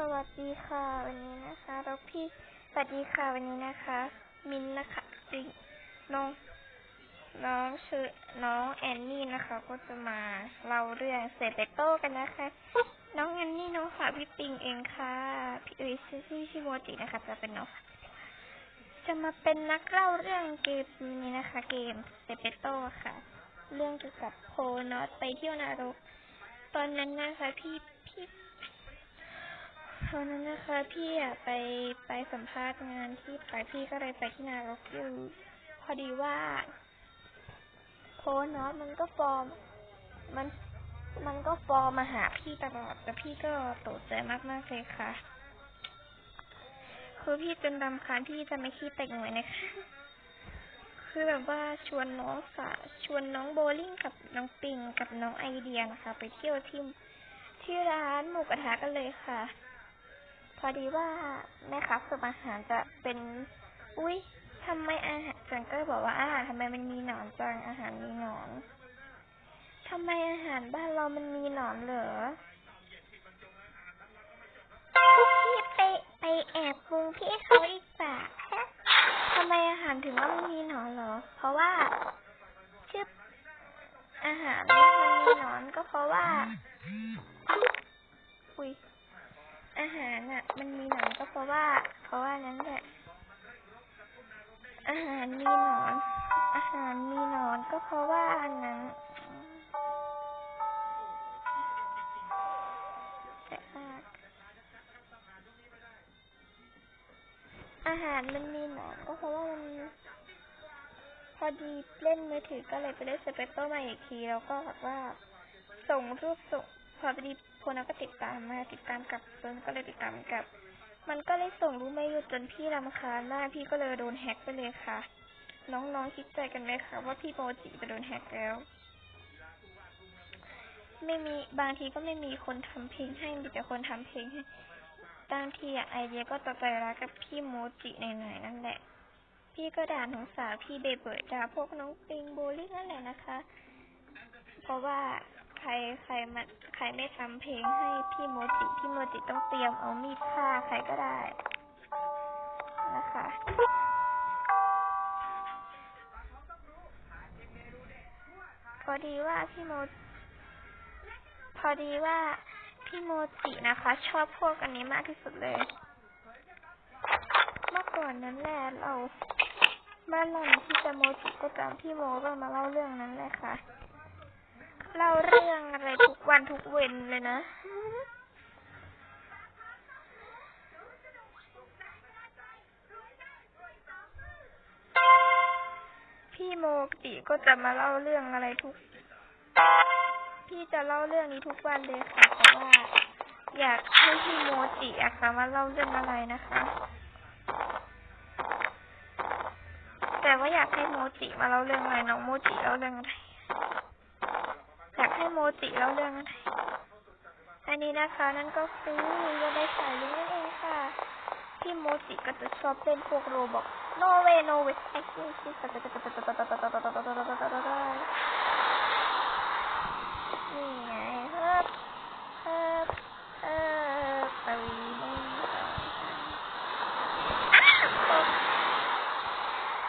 สวัสดีค่ะวันนี้นะคะเราพี่สวัสดีค่ะวันนี้นะคะ มินนะคะจริงน้องน้องชื่อน้องแอนนี่นะคะ ก็จะมาเล่าเรื่องเซเปโต้กันนะคะ น้องแอนนี่น้องสาวพี่ปิงเองค่ะพี่เอ้ยชื่อชื่อชิโมจินะคะ จะเป็นน้องจะมาเป็นนักเล่าเรื่องเกมนี้นะคะ เกมเซเปโต้ค่ะ เรื่องเกี่ยวกับโพนอตไปเที่ยวนรกตอนนั้นนะคะพี่พี่ ตอนนั้นนะคะพี่อะไปไปสัมภาษณ์งานที่ไปพี่ก็เลยไปที่นารกอยู่พอดีว่าโค้เนาะมันก็ฟอร์ม มันมันก็ฟอร์มมาหาพี่ตลอดแต่พี่ก็ตกใจมากๆเลยค่ะ คือพี่จนรำคาญพี่จะไม่ขี้แต่งเลยนะคะ คือแบบว่าชวนน้องสาชวนน้องโบลิ่งกับน้องปิงกับน้องไอเดียนะคะ ไปเที่ยวที่ที่ร้านหมูกระทะกันเลยค่ะ พอดีว่าแม่ค้าเสิร์ฟอาหารจะเป็น อุ้ยทำไมอาหารจังก็บอกว่าอาหารทำไมมันมีหนอนจังอาหารมีหนอนทำไมอาหารบ้านเรามันมีหนอนเหรอ อาหารอะ มันมีหนอนก็เพราะว่า เพราะว่านั้นแหละ อาหารมีหนอน อาหารมีหนอนก็เพราะว่าอันนั้นแต่อาหารมันมีหนอนก็เพราะว่ามันพอดีเล่นมือถือก็เลยไปเล่นสเปเปอร์มาอีกที แล้วก็แบบว่า ส่งรูปส่งพอดี คนก็ติดตามมาติดตามกับเฟิร์นก็เลยติดตามกับ มันก็เลยส่งรูปไม่หยุดจนพี่รำคาญมากพี่ก็เลยโดนแฮ็กไปเลยค่ะ น้องๆคิดใจกันไหมคะว่าพี่โมจิจะโดนแฮ็กแล้ว ไม่มีบางทีก็ไม่มีคนทำเพลงให้มีแต่คนทำเพลงให้บางทีอะไอเดียก็ต่อใจรักกับพี่โมจิหนๆนั่นแหละ พี่ก็ด่าน้องสาวพี่เบเบิร์ดด่าพวกน้องปิงโบลิ่งนั่นแหละนะคะ เพราะว่า รใครมันใครไม่ทำเพลงให้พี่โมจิ พี่โมจิต้องเตรียมเอามีดฆ่าใครก็ได้ นะคะพอดีว่าพี่โม พอดีว่าพี่โมจินะคะ ชอบพวกอันนี้มากที่สุดเลย เมื่อก่อนนั้นแหละเราบ้านเราที่จะโมจิก็จำพี่โมก็มาเล่าเรื่องนั้นเลยค่ะ เล่าเรื่องอะไรทุกวันทุกเวนเลยนะ พี่โมจิก็จะมาเล่าเรื่องอะไรทุก พี่จะเล่าเรื่องนี้ทุกวันเลยค่ะเพราะว่า อยากให้พี่โมจิอะค่ะมาเล่าเรื่องอะไรนะคะ แต่ว่าอยากให้โมจิมาเล่าเรื่องอะไรน้องโมจิเล่าเรื่องอะไร ให้โมจิเล่าเรื่องอะไรอันนี้นะคะนั่นก็คือโยได้สายลุงนั่นเองค่ะพี่โมจิก็จะชอบเล่นพวกโรบอกโนเวโนเวไอ้ที่ที่นี่ไงเฮิบเฮิบเฮิบไปวิ่ง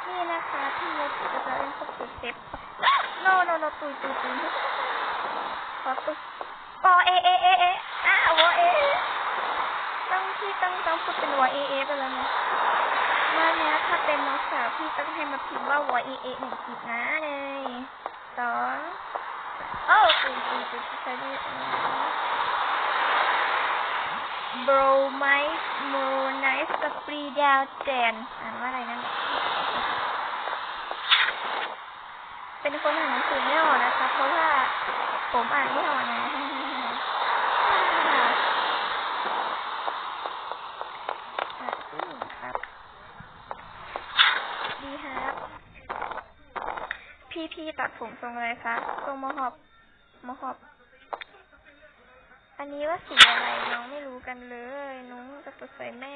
นี่นะคะพี่โมจิก็จะเล่นพวกเซฟโนโนโนตุยตุยตุยขอตุยปอเอเอเอเออ้าวเอ ต้องต้องต้องพูดเป็นวอเอเอไปแล้วนะว่าเนี้ยถ้าเป็นน้องสาวพี่ต้องให้มาพิมพ์ว่าวอเอเอหนึ่งขีดนะเลยสองโอ้ตุยตุยตุยใช้ได้บรไมส์โมไนส์กับปรีดาวเจนอ่านว่าอะไรนั่นแหละเป็นคนอ่านหนังสือไม่ออกนะคะ เพราะว่าผมอ่านไม่ออกนะ อะผู้หญิงครับ ดีครับ พี่พี่ตัด ผมทรงอะไรคะทรงมหอบมหอบ อันนี้ว่าสีอะไรน้องไม่รู้กันเลยน้องจะสดใสแม่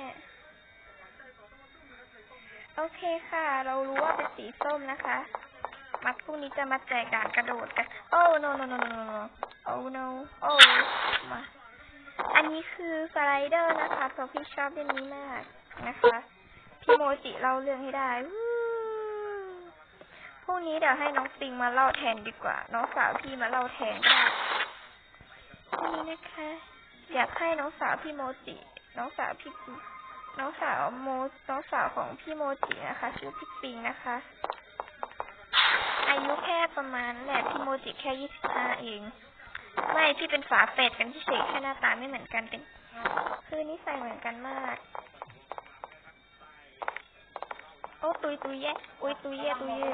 โอเคค่ะ เรารู้ว่าเป็นสีส้มนะคะ มัดพรุ่งนี้จะมาแจกด่านกระโดดกัน โอ้ no no no no no no oh no โอ้มา อันนี้คือสไลเดอร์นะคะเพราะพี่ชอบเล่นนี้มากนะคะ พี่โมจิเล่าเรื่องให้ได้ รุ่งนี้เดี๋ยวให้น้องปิงมาเล่าแทนดีกว่า น้องสาวพี่มาเล่าแทนก็ได้พรุ่งนี้นะคะ อยากให้น้องสาวพี่โมจิ น้องสาวพี่น้องสาวโมน้องสาวของพี่โมจินะคะชื่อพี่ปิงนะคะ อายุแค่ประมาณแหละพี่โมจิแค่ยี่สิบห้าเองไม่พี่เป็นฝาแฝดกันที่เฉยแค่หน้าตาไม่เหมือนกันเป็นคือนิสัยเหมือนกันมาก โอ้ตุยตุยแย่โอ้ยตุยแย่ตุยแย่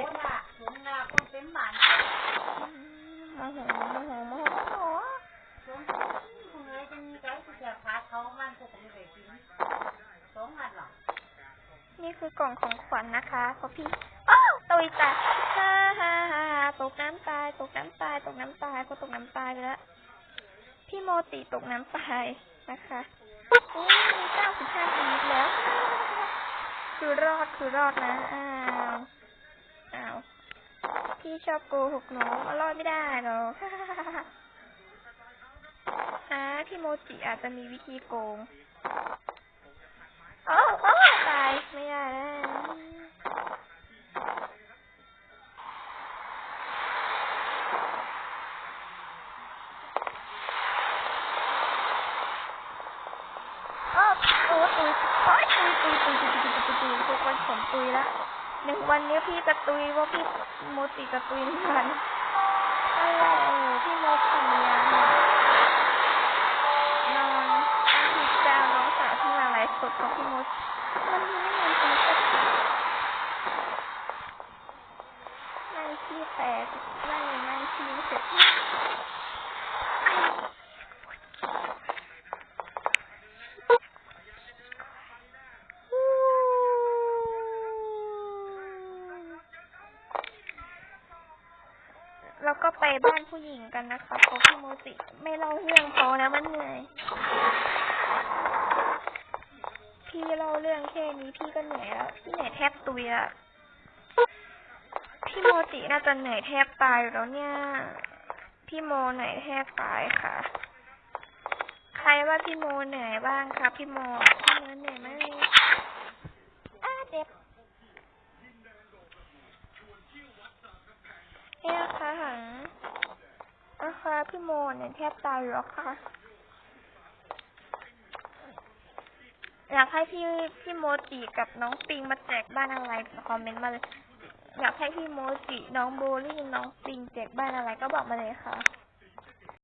Chúng là con tím bản โมโหโมโหโมโหโมโห Chúng con người trên cái cái chả phá thấu man của cũng về tím Số mặt lỏng นี่คือกล่องของขวัญนะคะเพราพี่อ้าวตุยตาฮ่าฮ่าฮ่าฮ่าตกน้ำตาย ตกน้ำตาย ตกน้ำตายก็ตกน้ำตายไปแล้วพี่โมติตกน้ำตายนะคะอู้มีเก้าสิบห้าชีวิตแล้ว คือรอดคือรอดนะ อ้าว อ้าว พี่ชอบโกหกหนูมารอดไม่ได้หรอกอ่าพี่โมจิอาจจะมีวิธีโกงโอ้โอ้ตาย ไม่ได้แล้ว ผมตุยละหนึ่งวันนี้พี่จะตุยว่าพี่โมติจะตุยเหมือนกันอะไรพี่โมจิอะนอนอาทิตย์ดาวน้องสาวที่มาไลฟ์สดของพี่โมจิมันไม่เหมือนกันสักทีไม่พี่แตกไม่ไม่พี่เสร็จเราก็ไปบ้าน ผู้หญิงกันนะคะเพราะพี่โมจิไม่เล่าเรื่องพอนะมันเหนื่อยพี่เล่าเรื่องแค่นี้พี่ก็เหนื่อยแล้วพี่เหนื่อยแทบตุยละพี่โมจิน่าจะเหนื่อยแทบตายอยู่แล้วเนี่ย พี่โมเหนื่อยแทบตายค่ะ ใครว่าพี่โมเหนื่อยบ้างคะพี่โมพี่โมเหนื่อยไหมอ้าเจ็บเนี่ยค่ะหัง นะคะพี่โมเนี่ยแทบตายอยู่แล้วค่ะ อยากให้พี่พี่โมจิกับน้องปิงมาแจกบ้านอะไรคอมเมนต์มาเลย อยากให้พี่โมจิน้องโบลี่น้องปิงแจกบ้านอะไรก็บอกมาเลยค่ะ